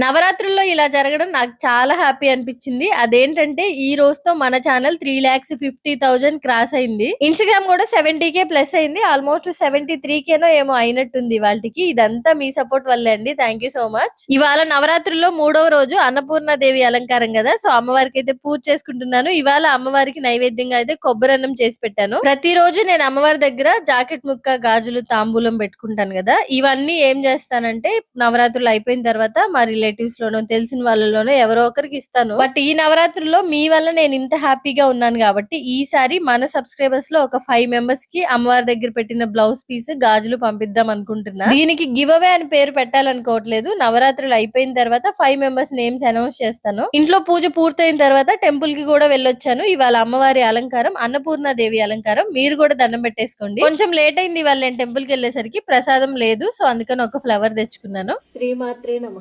నవరాత్రుల్లో ఇలా జరగడం నాకు చాలా హ్యాపీ అనిపించింది. అదేంటంటే ఈ రోజుతో మన channel three lakhs fifty thousand cross అయింది. ఇన్స్టాగ్రామ్ కూడా సెవెంటీ కే ప్లస్ అయింది. ఆల్మోస్ట్ సెవెంటీ త్రీ కేనో ఏమో అయినట్టుంది వాళ్ళకి ఇదంతా మీ సపోర్ట్ వల్లే అండి. థ్యాంక్ యూ సో మచ్ ఇవాళ నవరాత్రుల్లో మూడవ రోజు అన్నపూర్ణ దేవి అలంకారం కదా. సో అమ్మవారికి అయితే పూజ చేసుకుంటున్నాను. ఇవాళ అమ్మవారికి నైవేద్యంగా అయితే కొబ్బరి అన్నం చేసి పెట్టాను. ప్రతిరోజు నేను అమ్మవారి దగ్గర జాకెట్ ముక్క గాజులు తాంబూలం పెట్టుకుంటాను కదా. ఇవన్నీ ఏం చేస్తానంటే నవరాత్రులు అయిపోయిన తర్వాత మరి రిలేటివ్స్ లోనో తెలిసిన వాళ్ళలోనో ఎవరో ఒకరికి ఇస్తాను. బట్ ఈ నవరాత్రిలో మీ వల్ల నేను ఇంత హ్యాపీగా ఉన్నాను కాబట్టి ఈసారి మన సబ్స్క్రైబర్స్లో ఒక ఫైవ్ మెంబర్స్కి అమ్మవారి దగ్గర పెట్టిన బ్లౌజ్ పీస్ గాజులు పంపిద్దాం అనుకుంటున్నా. దీనికి గివ్ అవే అని పేరు పెట్టాలనుకోవట్లేదు. నవరాత్రులు అయిపోయిన తర్వాత ఫైవ్ మెంబర్స్ నేమ్స్ అనౌన్స్ చేస్తాను. ఇంట్లో పూజ పూర్తయిన తర్వాత టెంపుల్కి కూడా వెళ్ళొచ్చాను. ఇవాళ అమ్మవారి అలంకారం అన్నపూర్ణ దేవి అలంకారం. మీరు కూడా దండం పెట్టేసుకోండి. కొంచెం లేట్ అయింది ఇవాళ నేను టెంపుల్కి వెళ్ళేసరికి ప్రసాదం లేదు. సో అందుకని ఒక ఫ్లవర్ తెచ్చుకున్నాను. శ్రీమాత్రే నమ.